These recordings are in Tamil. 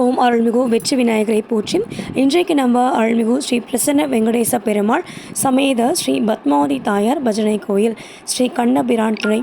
ஓம் அருள்மிகு வெற்றி விநாயகரை போற்றி இன்றைக்கு நம்ம அருள்மிகு ஸ்ரீ பிரசன்ன வெங்கடேச பெருமாள் சமேத ஸ்ரீ பத்மாவதி தாயார் பஜனை கோயில் ஸ்ரீ கண்ணபிரான் துணை.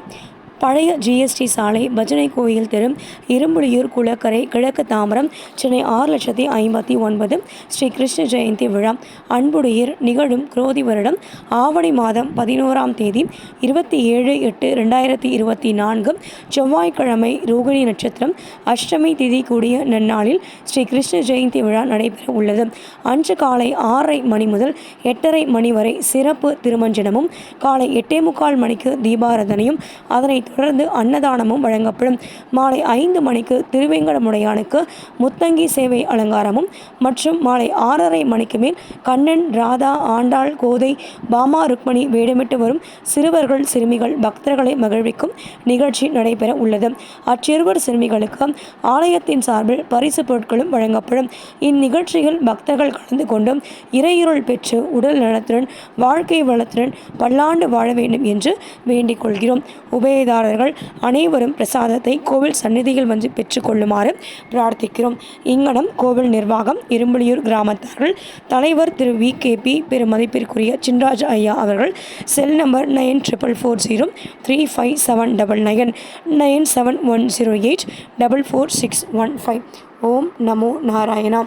பழைய ஜிஎஸ்டி சாலை பஜனை கோயில் தெரு இரும்புலியூர் குளக்கரை கிழக்கு தாமரம் சென்னை ஆறு லட்சத்தி ஐம்பத்தி ஒன்பது ஸ்ரீ கிருஷ்ண ஜெயந்தி விழா. அன்புடையீர் நிகழும் குரோதி வருடம் ஆவணி மாதம் பதினோராம் தேதி இருபத்தி ஏழு எட்டு ரெண்டாயிரத்தி இருபத்தி நான்கு செவ்வாய்க்கிழமை ரோகிணி நட்சத்திரம் அஷ்டமி திதி கூடிய நன்னாளில் ஸ்ரீ கிருஷ்ண ஜெயந்தி விழா நடைபெற உள்ளது. அன்று காலை ஆறரை மணி முதல் எட்டரை மணி வரை சிறப்பு திருமஞ்சனமும் காலை எட்டே முக்கால் மணிக்கு தீபாரதனையும் அதனைத் தொடர்ந்து அன்னதானமும் வழங்கப்படும். மாலை ஐந்து மணிக்கு திருவேங்கடமுடையானுக்கு முத்தங்கி சேவை அலங்காரமும் மற்றும் மாலை ஆறரை மணிக்கு மேல் கண்ணன் ராதா ஆண்டாள் கோதை பாமா ருக்மணி வேடமிட்டு வரும் சிறுவர்கள் சிறுமிகள் பக்தர்களை மகிழ்விக்கும் நிகழ்ச்சி நடைபெற உள்ளது. அச்சிறுவர் சிறுமிகளுக்கு ஆலயத்தின் சார்பில் பரிசு பொருட்களும் வழங்கப்படும். இந்நிகழ்ச்சியில் பக்தர்கள் கலந்து கொண்டு இறையுருள் பெற்று உடல் நலத்துடன் வாழ்க்கை வளத்துடன் பல்லாண்டு வாழ வேண்டும் என்று வேண்டிக் கொள்கிறோம். உபயதா பங்குதாரர்கள் அனைவரும் பிரசாதத்தை கோவில் சந்நிதியில் வந்து பெற்றுக்கொள்ளுமாறு பிரார்த்திக்கிறோம். இங்கனம் கோவில் நிர்வாகம் இரும்புலியூர் கிராமத்தார்கள் தலைவர் திரு வி. கே. பி. பெருமதிப்பிற்குரிய சின்ராஜ் ஐயா அவர்கள் cell number nine triple four zero three five seven double nine nine seven one zero eight double four six one five. Om நமோ நாராயணா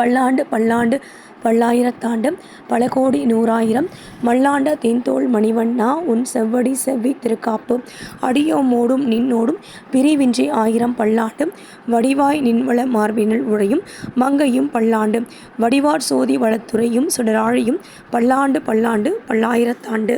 பல்லாண்டு பல்லாண்டு பல்லாயிரத்தாண்டு பல கோடி நூறாயிரம். மல்லாண்ட தேன்தோள் மணிவண்ணா உன் செவ்வடி செவ்வி திருக்காப்பு. அடியோ மோடும் நின்னோடும் பிரிவின்றி ஆயிரம் பல்லாண்டு. வடிவாய் நின்வள மார்பினில் உழையும் மங்கையும் பல்லாண்டு. வடிவார் சோதி வளத்துறையும் சுடராழியும் பல்லாண்டு பல்லாண்டு பல்லாயிரத்தாண்டு.